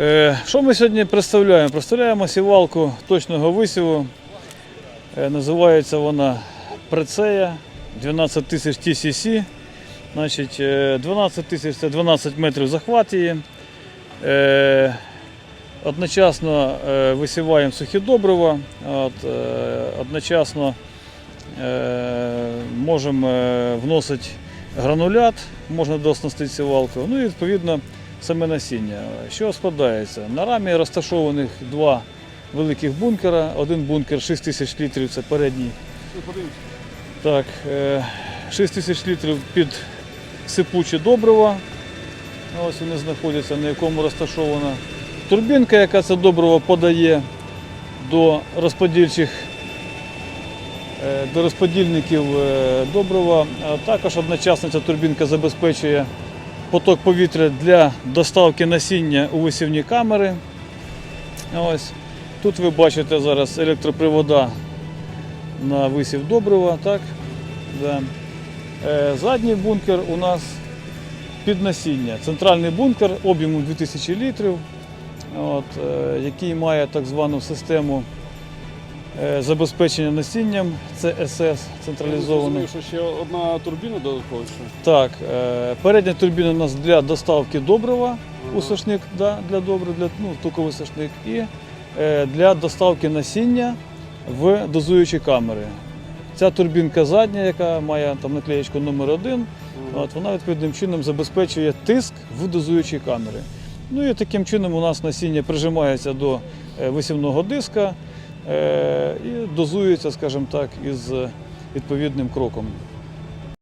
Е, Що ми сьогодні представляємо? Представляємо сівалку точного висіву. Е, Називається вона Прецея 12 тисяч TCC. Значить, е, 12 тисяч це 12 метрів захват її. Е, Одночасно е, висіваємо сухі добрива, е, одночасно е, можемо е, вносити гранулят, можна дооснастити сівалку, ну і відповідно саме насіння. Що складається? На рамі розташованих два великих бункера. Один бункер 6 тисяч літрів, це передній. Так, е, 6 тисяч літрів під сипучі добрива. Ось вони знаходяться, на якому розташована турбінка, яка це добриво подає до розподільчих е, до розподільників е, добрива. Також одночасно ця турбінка забезпечує поток повітря для доставки насіння у висівні камери. Ось. Тут ви бачите зараз електропривода на висів добрива. Так? Да. Е, Задній бункер у нас під насіння. Центральний бункер об'ємом 2000 літрів, от, е, який має так звану систему забезпечення насінням, це СС централізовано. Я що ще одна турбіна додаткова? ще? Так, е, передня турбіна у нас для доставки добрива у Ага. сошник, да, для добрив, для ну, туковий сошник, і е, для доставки насіння в дозуючі камери. Ця турбінка задня, яка має там наклеєчку номер 1 Ага. от, вона відповідним чином забезпечує тиск в дозуючій камері. Ну і таким чином у нас насіння прижимається до е, висівного диска е, і дозується, скажімо так, із е, відповідним кроком.